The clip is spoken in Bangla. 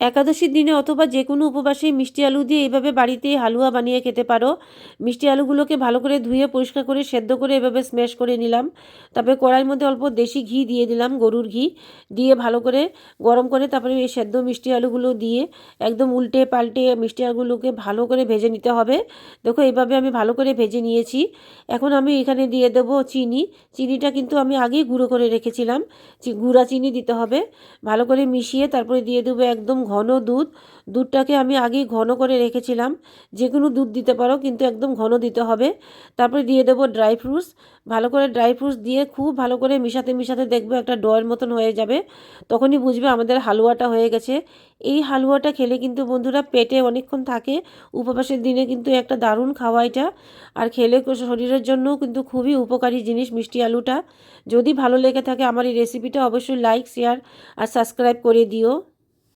একাদশীর দিনে অথবা যে কোনো উপবাসে মিষ্টি আলু দিয়ে এইভাবে বাড়িতেই হালুয়া বানিয়ে খেতে পারো। মিষ্টি আলুগুলোকে ভালো করে ধুয়ে পরিষ্কার করে, সেদ্ধ করে এভাবে স্ম্যাশ করে নিলাম। তারপরে কড়াইয়ের মধ্যে অল্প দেশি ঘি দিয়ে দিলাম, গরুর ঘি। দিয়ে ভালো করে গরম করে তারপরে এই সেদ্ধ মিষ্টি আলুগুলো দিয়ে একদম উল্টে পাল্টে মিষ্টি আলুগুলোকে ভালো করে ভেজে নিতে হবে। দেখো, এইভাবে আমি ভালো করে ভেজে নিয়েছি। এখন আমি এখানে দিয়ে দেবো চিনি। চিনিটা কিন্তু আমি আগেই গুঁড়ো করে রেখেছিলাম। গুঁড়া চিনি দিতে হবে। ভালো করে মিশিয়ে তারপরে দিয়ে দেবো একদম ঘন দুধ, দুধটাকে আমি আগেই ঘন করে রেখেছিলাম। যে কোনো দুধ দিতে পারো, কিন্তু একদম ঘন দিতে হবে। তারপরে দিয়ে দেবো ড্রাই ফ্রুটস। ভালো করে ড্রাই ফ্রুটস দিয়ে খুব ভালো করে মিশাতে মিশাতে দেখবে একটা ডয়ের মতন হয়ে যাবে। তখনই বুঝবে আমাদের হালুয়াটা হয়ে গেছে। এই হালুয়াটা খেলে কিন্তু বন্ধুরা পেটে অনেকক্ষণ থাকে। উপবাসের দিনে কিন্তু একটা দারুণ খাওয়া এটা। আর খেলে শরীরের জন্যও কিন্তু খুবই উপকারী জিনিস মিষ্টি আলুটা। যদি ভালো লেগে থাকে আমার এই রেসিপিটা অবশ্যই লাইক শেয়ার আর সাবস্ক্রাইব করে দিও।